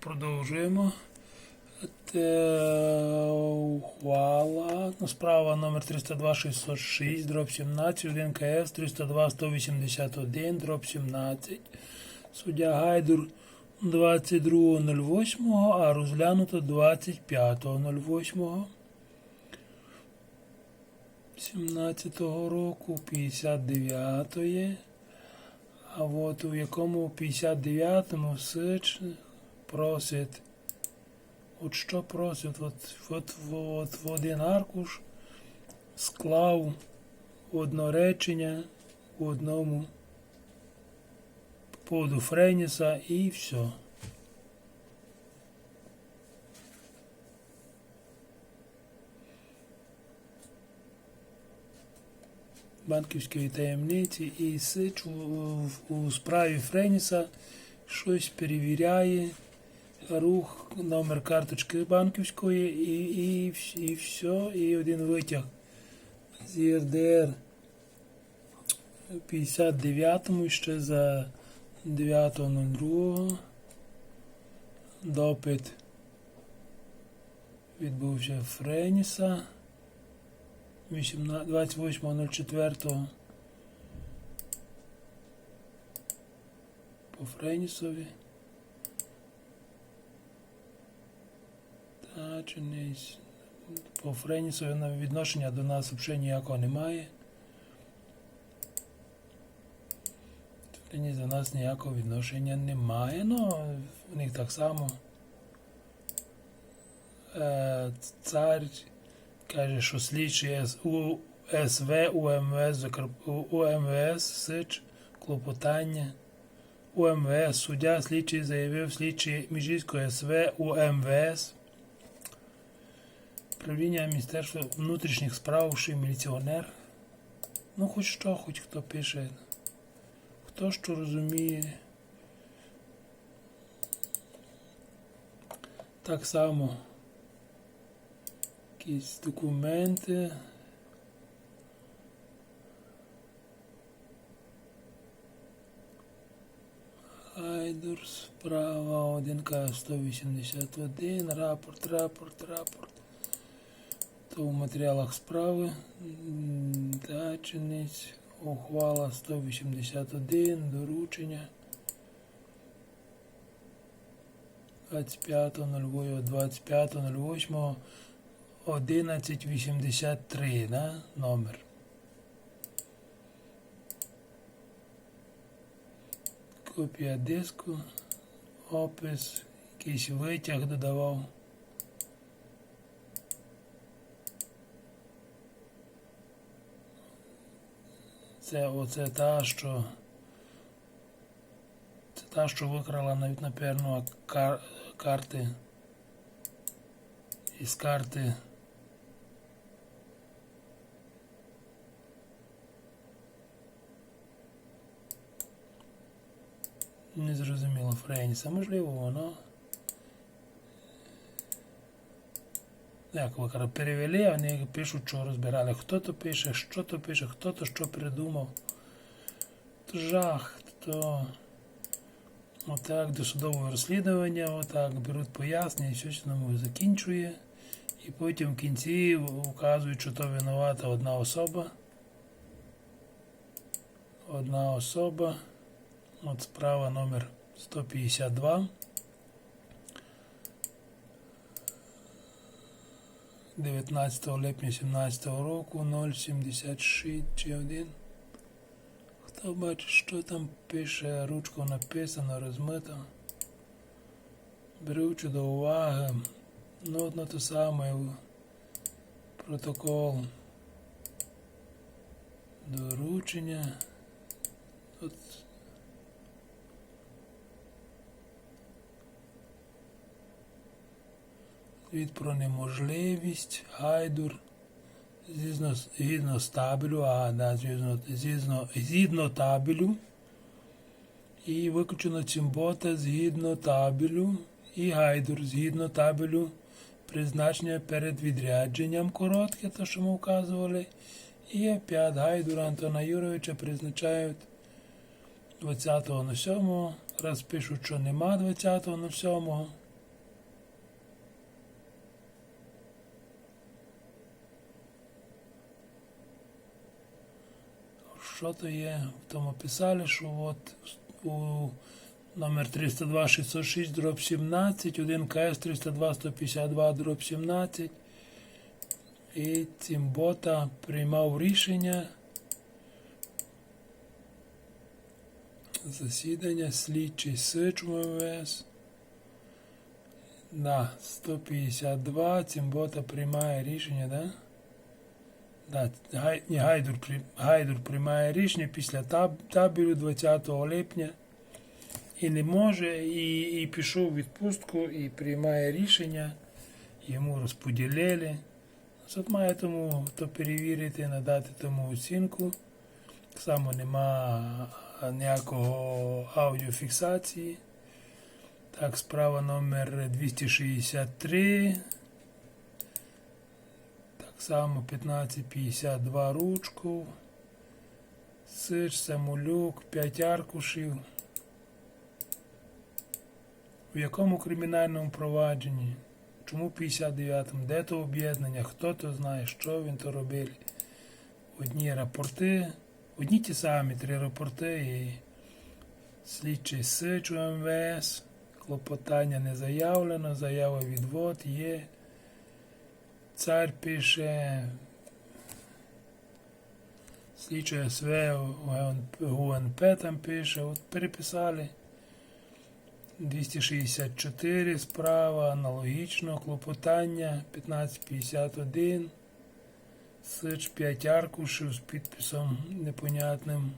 продовжуємо. Ухвала. Ну, справа номер 302 606, дроб 17, 1 КС 302 181, дроб 17. Суддя Гайдур 22.08, а розглянуто 25.08. 17-го року, 59-ї. А от у якому 59-му Сич просить. От що просить? От, от, от в один аркуш склав одно речення у одному по поводу Френіса і все. банківської таємниці і Сич у, у, у справі Френіса щось перевіряє, рух, номер карточки банківської і, і, і все, і один витяг з ЄРДР 59-му ще за 9.02 допит відбувся Френіса. 18 28.04 по Френісові. Сь- по Френісові відношення до нас взагалі ніякого немає. Френіс до нас ніякого відношення немає. Ну, в них так само. Е, цар каже, що слідчий С- СВ УМВС, УМВС Сич, клопотання. УМВС, суддя слідчий заявив слідчий Міжівського СВ УМВС. Правління Міністерства внутрішніх справ, що міліціонер. Ну, хоч що, хоч хто пише. Хто що розуміє. Так само якісь документи. Айдур, справа 1К 181, рапорт, рапорт, рапорт. То в матеріалах справи. М, Дачинець, ухвала 181, доручення. 25.08, 25.08, 1183, да? номер. Копія диску, опис, якийсь витяг додавав. Це оце та, що. Це та, що викрала навіть напевно кар, карти. Із карти. Не зрозуміло Фрейніса. Можливо, воно. Як ви кажете, перевели, а вони пишуть, що розбирали. Хто то пише, що то пише, хто то що придумав. Жах, то отак до судового розслідування, отак беруть пояснення, і щось воно закінчує. І потім в кінці вказують, що то винувата одна особа. Одна особа. От справа номер 152. 19 липня 17 року 076 чи 1. Хто бачить, що там пише, ручкою написано, розмито. Беручи до уваги. Ну, одно те саме протокол доручення. Тут від про неможливість гайдур згідно, згідно з табелю, а да, згідно, згідно, згідно табелю і виключено цимбота згідно табелю і гайдур згідно табелю призначення перед відрядженням коротке, то що ми вказували, і опять гайдура Антона Юровича призначають 20.07, раз пишуть, що нема 20.07, Що то є? В тому писали, що от у номер 302 606 дроб 17, 1 КС 302 152 дроб 17. І Цімбота приймав рішення засідання слідчий Сич МВС. Да, 152. Цімбота приймає рішення, да? Да, Гай, Гайдур, Гайдур приймає рішення після таб, табелю 20 липня і не може, і, і пішов у відпустку, і приймає рішення, йому розподілили. Суд має тому то перевірити, надати тому оцінку. Так само нема ніякого аудіофіксації. Так, справа номер 263. Так само 1552 ручку. Сич, Самолюк, 5 аркушів. В якому кримінальному провадженні? Чому 59-му? Де то об'єднання? Хто то знає, що він то робив? Одні рапорти, одні ті самі три рапорти і слідчий сич у МВС. Клопотання не заявлено, заява відвод є. Цар пише. Слідчий СВ ГУНП там пише. От переписали. 264 справа, аналогічно, клопотання 1551, сич 5 аркушів з підписом непонятним.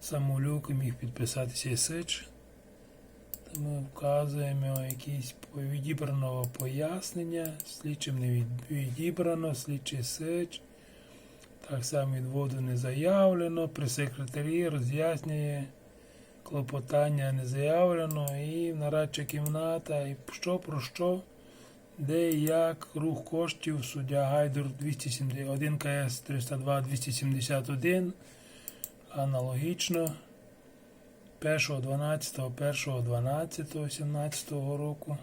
Самолюк міг підписатися і сич. Ми вказуємо якісь відібраного пояснення, слідчим не відібрано, слідчий сич. Так само відводу не заявлено, при секретарі роз'яснює клопотання не заявлено, і нарадча кімната, і що про що, де і як, рух коштів, суддя Гайдур 271 КС 302 271, аналогічно 1.12, 1.12, 17 року.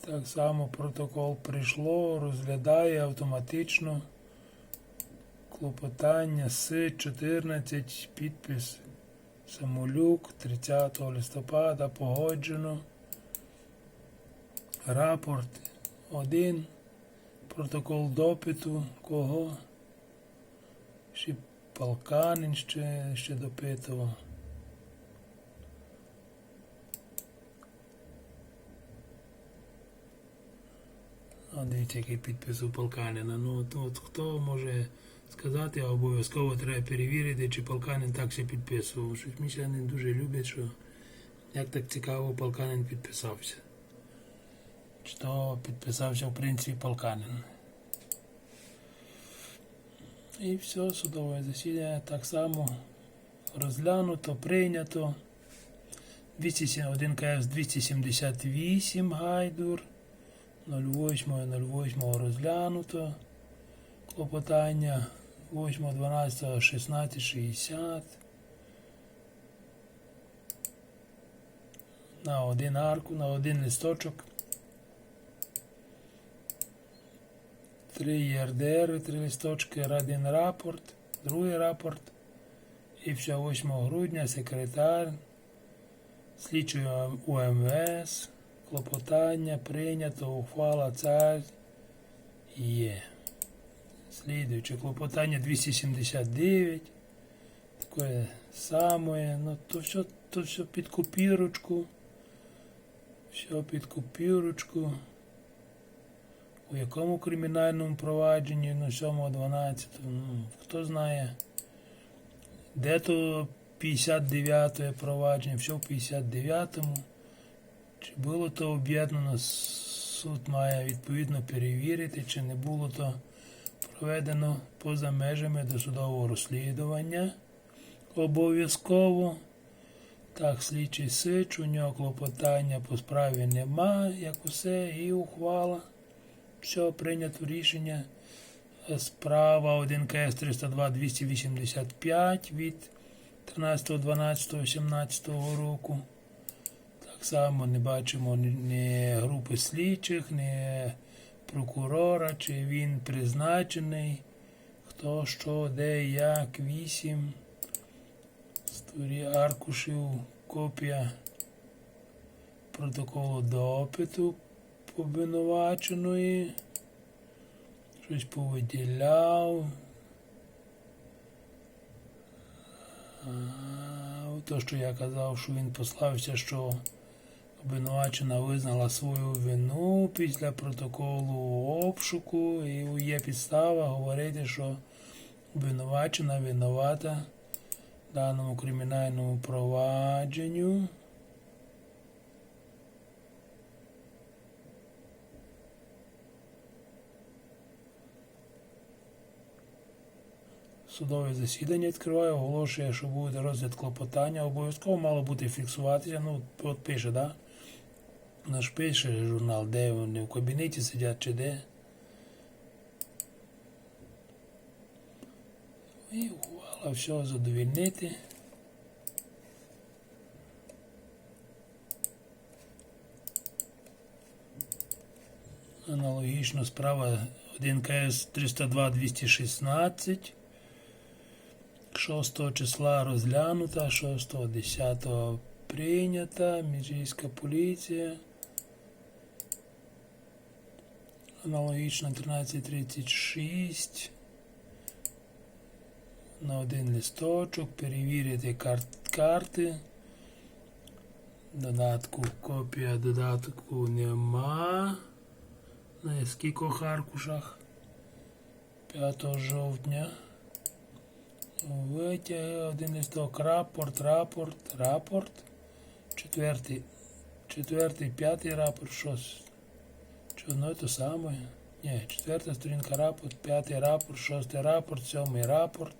Так само протокол прийшло, розглядає автоматично. Клопотання С 14, підпис Самолюк 30 листопада погоджено. Рапорт 1. Протокол допиту. Кого? Полканин ще, ще допитував. А дивіться, який підпис у Полканина. Ну, от хто може сказати, а обов'язково треба перевірити, чи Полканин так ще підписував. Щось місяни дуже люблять, що як так цікаво Полканин підписався. Чи то підписався в принципі Полканин. І все, судове засідання так само розглянуто, прийнято. 201 КС 278 Гайдур. 08.08 розглянуто. Клопотання 8.12.16.60. На один арку, на один листочок. Три ЄРДР, три листочки, один рапорт, другий рапорт. І все 8 грудня секретар слідчої УМВС. Клопотання прийнято, ухвала цар є. Слідуюче клопотання 279. Таке саме. Ну, то все, то все під копірочку. Все під копірочку. У якому кримінальному провадженні, ну 7.12, ну, хто знає. Де то 59 провадження, все в 59-му. Чи було то об'єднано, суд має відповідно перевірити, чи не було то проведено поза межами досудового розслідування. Обов'язково. Так, слідчий сич, у нього клопотання по справі нема, як усе, і ухвала. Все, прийнято рішення. Справа 1 КС 302 285 від 13.12.17 року. Так само не бачимо ні- групи слідчих, ні прокурора, чи він призначений, Хто що, де, як, 8. Створі аркушів, копія протоколу допиту обвинуваченої. Щось повиділяв. То, що я казав, що він послався, що обвинувачена визнала свою вину після протоколу обшуку, і є підстава говорити, що обвинувачена винувата в даному кримінальному провадженню. Судове засідання відкриває, оголошує, що буде розгляд клопотання. Обов'язково мало бути фіксуватися. Ну, от пише, да? Наш пише журнал, де вони в кабінеті сидять чи де. І ухвала все задовільнити. Аналогічно справа 1 КС 302 216. 6 числа розглянута, 6 10 прийнята, Міжгірська поліція. Аналогічно 1336. На один листочок перевірити кар- карти. Додатку, копія додатку нема. На скількох аркушах? 5 жовтня. Витяги, один листок, рапорт, рапорт, рапорт. Четвертий, четвертий, п'ятий рапорт, щось. Чи одно те саме? Ні, четверта сторінка рапорт, п'ятий рапорт, шостий рапорт, сьомий рапорт.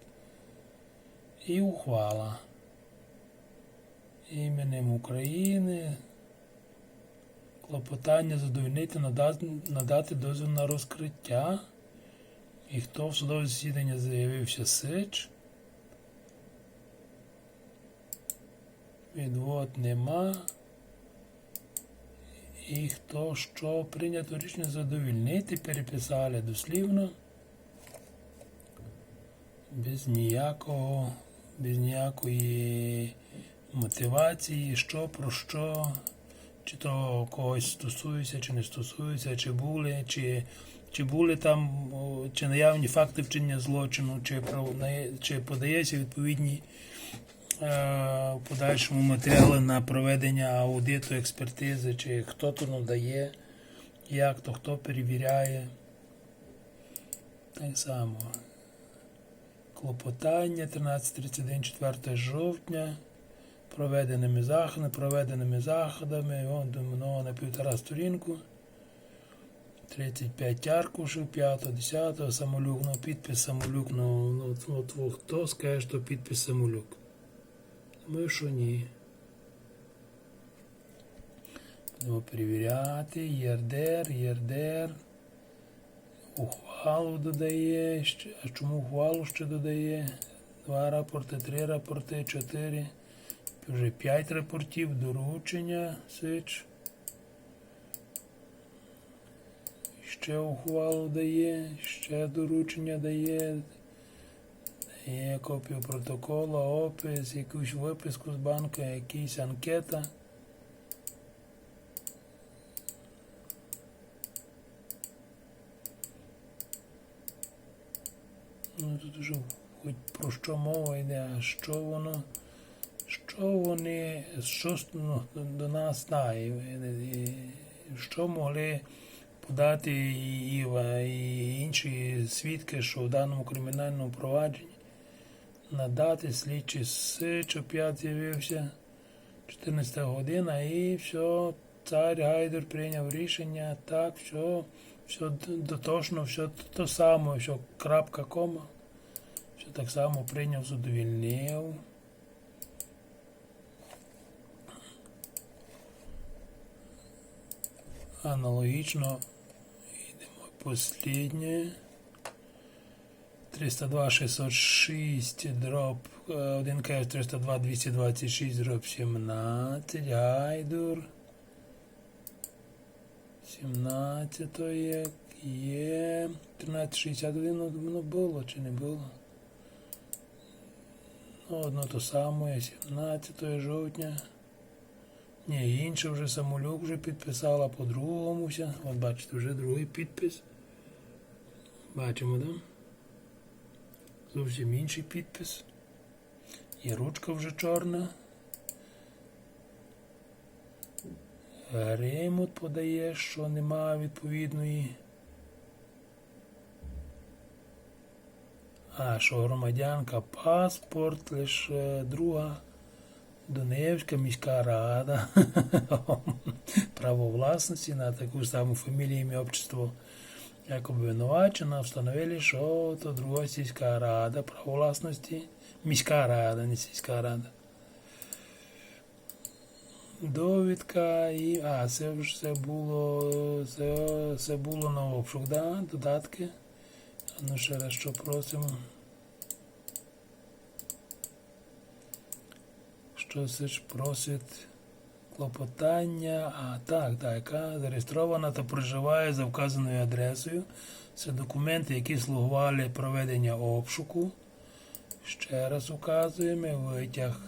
І ухвала. Іменем України. Клопотання задовольнити, надати, надати дозвіл на розкриття. І хто в судове засідання заявився Сич? Відвод нема. І хто що прийнято рішення задовільнити, переписали дослівно. Без ніякого, без ніякої мотивації, що про що, чи то когось стосується, чи не стосується, чи були, чи, чи були там, чи наявні факти вчинення злочину, чи, чи подається відповідні в подальшому матеріали на проведення аудиту, експертизи, чи хто то надає, як то хто перевіряє. Так само. Клопотання 13.31, 4 жовтня. Проведеними заходами, проведеними заходами, вон воно на півтора сторінку. 35 аркушів, 5, 10, самолюк, ну підпис самолюк, ну, ну от, хто скаже, що підпис самолюк. Думаю, що ні. Будемо перевіряти. ЄРДР, ЄРДР. Ухвалу додає. А чому ухвалу ще додає? Два рапорти, три рапорти, чотири. Вже п'ять рапортів, доручення, сич. Ще ухвалу дає, ще доручення дає. Є копію протоколу, опис, якусь виписку з банку, якась анкета. Ну тут вже хоч про що мова йде, а що воно, що вони, що ну, до нас знає, що могли подати і, і, і інші свідки, що в даному кримінальному провадженні надати слідчий Сич оп'ят з'явився 14 година і все, цар Гайдер прийняв рішення, так, все, все дотошно, все то саме, все крапка кома, все так само прийняв, задовільнив. Аналогічно йдемо посліднє. 302 606 дроб 1 КФ 302 226 дроб 17 гайдур 17 є Є 1361, ну, воно було чи не було? Ну, одно то саме, 17 жовтня. Ні, інше вже самолюк вже підписала по другомуся. От бачите, вже другий підпис. Бачимо, да? Зовсім інший підпис. І ручка вже чорна. Ремут подає, що немає відповідної. А, що громадянка, паспорт, лише друга. Донецька міська рада. Право власності на таку саму фамілію ім'я общество. Як обвинувачена, встановили, що то друга сільська рада право власності. Міська рада, не сільська рада. Довідка і. А, це вже це було. Це, це було на обшук, да? Додатки. Ну, ще раз що просимо. Що це ж просить клопотання? А, так, так, яка зареєстрована та проживає за вказаною адресою. Це документи, які слугували проведення обшуку. Ще раз указуємо витяг.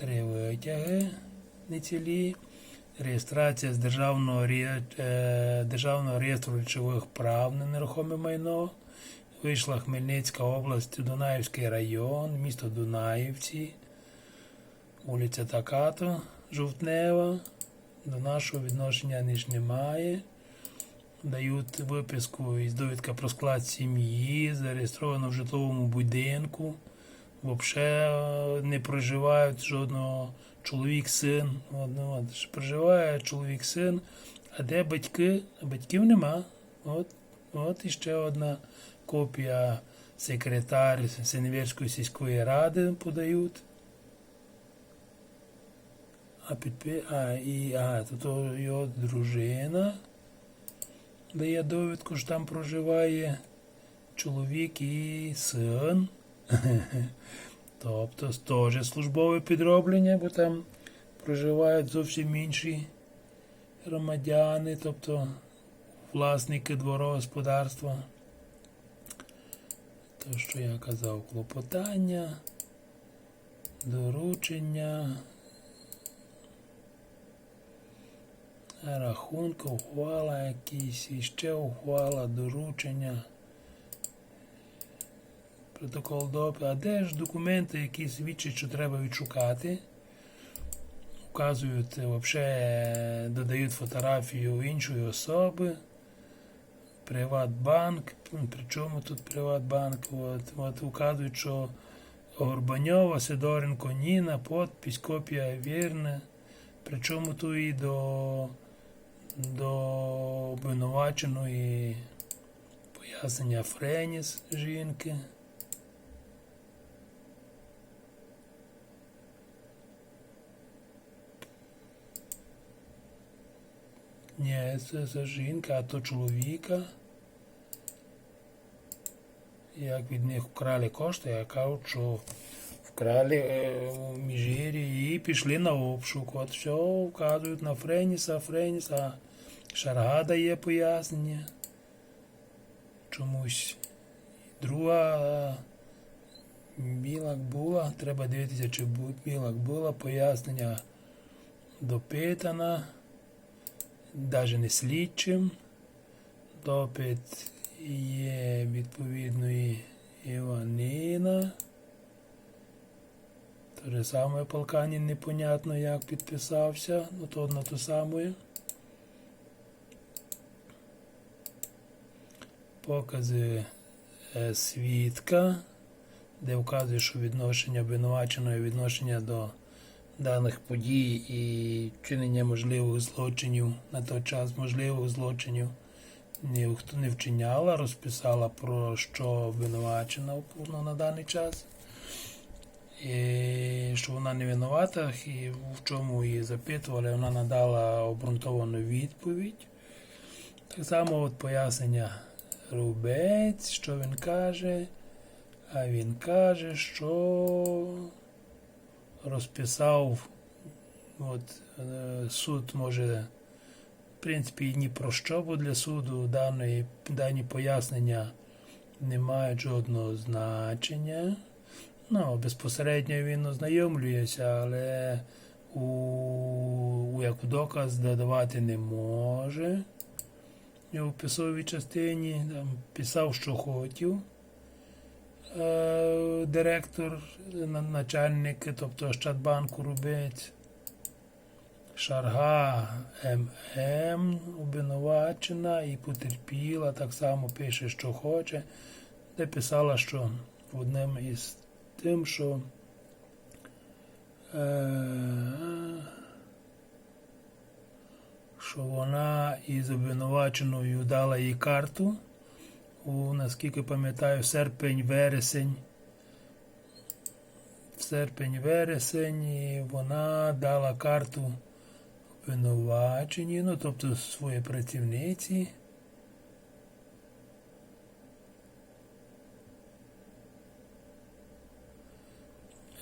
Три витяги не цілі. Реєстрація з Державного, е, Державного реєстру речових прав на нерухоме майно. Вийшла Хмельницька область, Дунаївський район, місто Дунаївці, вулиця Такато, Жовтнева. До нашого відношення ніж немає. Дають виписку із довідка про склад сім'ї, зареєстровано в житловому будинку. Взагалі не проживають жодного чоловік-син. Проживає чоловік-син, а де батьки? Батьків нема. От, от іще одна копія секретар Синевірської сільської ради подають. А, підпи... а, і, а то, то його дружина дає довідку, що там проживає чоловік і син. Тобто теж службове підроблення, бо там проживають зовсім інші громадяни, тобто власники дворогосподарства. То, що я казав, клопотання, доручення, рахунка, ухвала якісь, іще ухвала, доручення. Протокол допиту. А де ж документи, які свідчать, що треба відшукати? Вказують, взагалі додають фотографію іншої особи. Приватбанк. При чому тут Приватбанк? От, от вказують, що Горбаньова, Сидоренко, Ніна, подпись, копія вірна. Причому тут і до, до обвинуваченої пояснення Френіс жінки. Ні, це, це жінка, а то чоловіка. Як від них вкрали кошти, я кажу, що вкрали е, у Міжирі і пішли на обшук. От все вказують на Френіса, Френіса. Шаргада є пояснення. Чомусь. Друга білак була. Треба дивитися, чи білак була. Пояснення допитана навіть не слідчим. Допит є відповідної Іванина. Те же саме Полканін непонятно як підписався, ну то одно то саме. Покази е, свідка, де вказує, що відношення обвинуваченого відношення до даних подій і вчинення можливих злочинів на той час можливих злочинів ніхто не вчиняла, розписала про що обвинувачена ну, на даний час. І що вона не винувата, і в чому її запитували, вона надала обґрунтовану відповідь. Так само от пояснення Рубець, що він каже, а він каже, що розписав, от е, суд може в принципі, ні про що, бо для суду даної, дані пояснення не мають жодного значення. Ну, безпосередньо він ознайомлюється, але у, у як доказ додавати не може. І у писовій частині там, писав, що хотів. Е, директор, начальник, тобто Ощадбанку робить. Шарга ММ обвинувачена і потерпіла, так само пише, що хоче, де писала, що одним із тим, що е, що вона із обвинуваченою дала їй карту у, наскільки пам'ятаю, серпень-вересень. В серпень-вересень вона дала карту обвинуваченій, ну тобто своїй працівниці.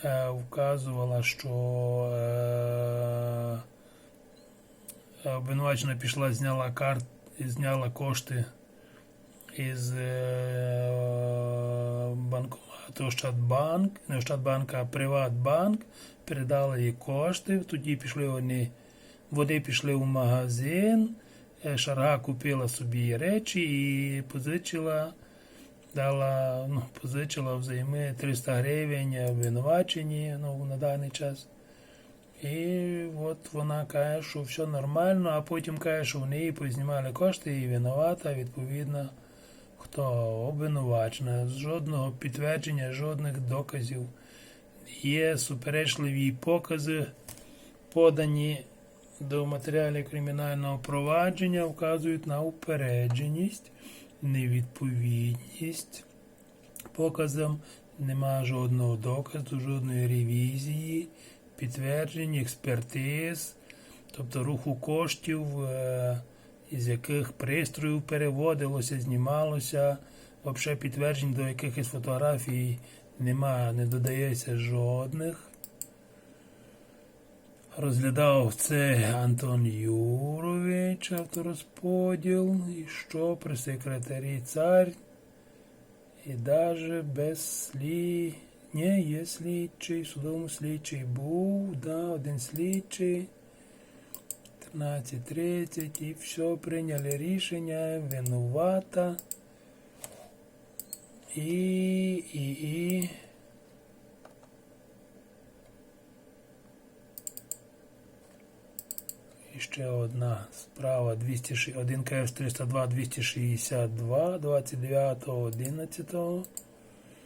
Е, Вказувала, що е, обвинувачена пішла, зняла карт, зняла кошти із е, банкомату Ощадбанк, не Ощадбанк, а Приватбанк, передали їй кошти. Тоді пішли вони, вони пішли в магазин. е, Шарга купила собі речі і позичила, дала, ну, позичила взайми 300 гривень обвинувачені ну, на даний час. І от вона каже, що все нормально, а потім каже, що в неї познімали кошти і винувата, відповідно, хто обвинувачена. Жодного підтвердження, жодних доказів. Є суперечливі покази, подані до матеріалів кримінального провадження, вказують на упередженість, невідповідність показам, нема жодного доказу, жодної ревізії, підтверджень, експертиз, тобто руху коштів, е, із яких пристроїв переводилося, знімалося, взагалі підтверджень до якихось фотографій нема, не додається жодних. Розглядав це Антон Юрович, авторозподіл, і що при секретарі цар, і даже без слі... Ні, є слідчий, в судовому слідчий був, да, один слідчий. 13.30 і все, прийняли рішення, винувата. І, і, і. І ще одна справа 206, 1 КС 302 262 29 11